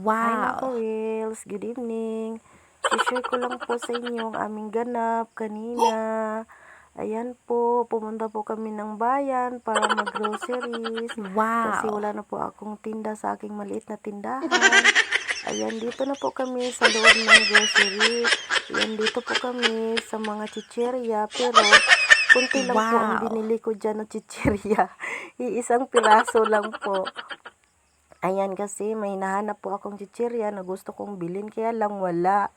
Hi Wow! ka-Reels, good evening. I-share ko lang po sa inyo ang aming ganap kanina. Ayan po, pumunta po kami ng bayan para mag-groceries. Kasi Wow! wala na po akong tinda sa aking maliit na tindahan. Ayan, dito na po kami sa loob ng grocery. Ayan, dito po kami sa mga chicherya. Pero, kunti lang po ang Wow! binili ko dyan na chicherya. Iisang piraso lang po. Ayan kasi may hinahanap po akong chichirya na gusto kong bilhin kaya lang wala.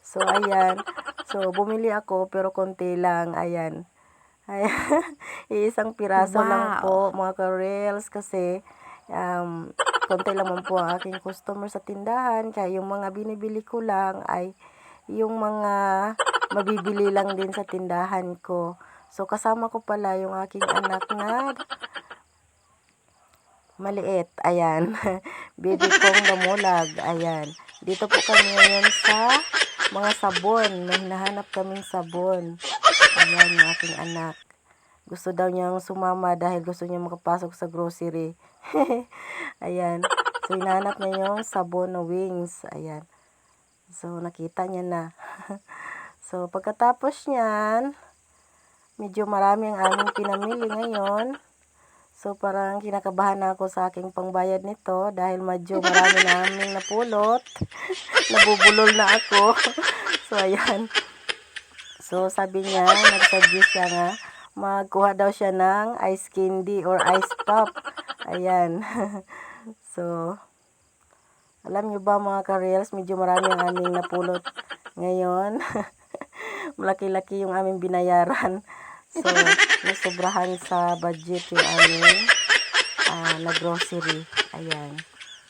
So ayan. So bumili ako pero konti lang. Ayan. Ayan. Iisang piraso lang po Wow! mga ka-reels kasi um, konti lang man po ang aking customer sa tindahan. Kaya yung mga binibili ko lang ay yung mga mabibili lang din sa tindahan ko. So kasama ko pala yung aking anak na maliit. Ayan. Baby kong damulag. Ayan. Dito po kami ngayon sa mga sabon. May hinahanap kaming sabon. Ayan, yung aking anak. Gusto daw niyang sumama dahil gusto niya makapasok sa grocery. Ayan. So, hinahanap niya yung sabon na wings. Ayan. So, nakita niya na. so, pagkatapos niyan, medyo marami ang aming pinamili ngayon. So, parang kinakabahan na ako sa aking pangbayad nito dahil medyo marami na aming napulot. Nabubulol na ako. so, ayan. So, sabi niya, nag-suggest siya nga, magkuha daw siya ng ice candy or ice pop. Ayan. so, alam niyo ba mga ka-reels, medyo marami ang aming napulot ngayon. Malaki-laki yung aming binayaran. So, nasobrahan sa budget yung aming ah, na grocery. Ayan.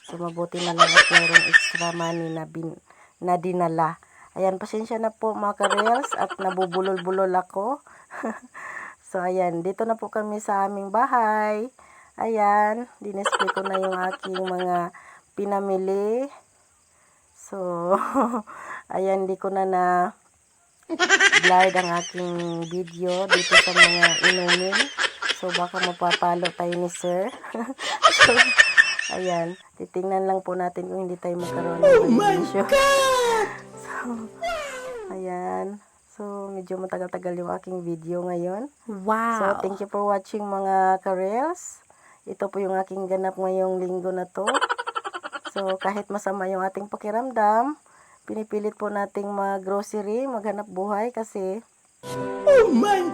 So, mabuti na lang at mayroong extra money na, bin, na dinala. Ayan, pasensya na po mga ka-reels at nabubulol-bulol ako. so, ayan, dito na po kami sa aming bahay. Ayan, dinisplay ko na yung aking mga pinamili. So, ayan, di ko na na blurred ang aking video dito sa mga inumin. So, baka mapapalo tayo ni sir. so, ayan. Titingnan lang po natin kung hindi tayo magkaroon ng violation. so, ayan. So, medyo matagal-tagal yung aking video ngayon. So, Wow! thank you for watching mga ka-reels. Ito po yung aking ganap ngayong linggo na to. So, kahit masama yung ating pakiramdam, pinipilit po nating mag-grocery, maghanap buhay kasi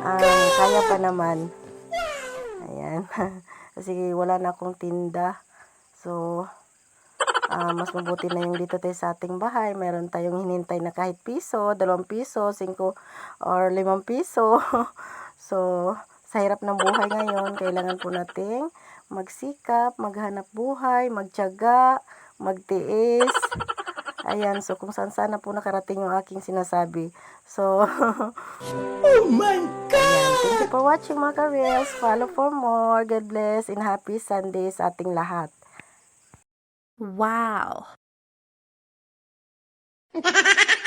ah, kaya pa naman. Ayan. kasi wala na akong tinda. So, ah, mas mabuti na yung dito tayo sa ating bahay. Meron tayong hinintay na kahit piso, dalawang piso, singko, or limang piso. so, sa hirap ng buhay ngayon, kailangan po nating magsikap, maghanap buhay, magtiyaga, magtiis. Ayan, so kung saan sana po nakarating yung aking sinasabi. So, Oh my ayan. Thank you for watching mga ka-reels. Follow for more. God bless and happy Sunday sa ating lahat. Wow!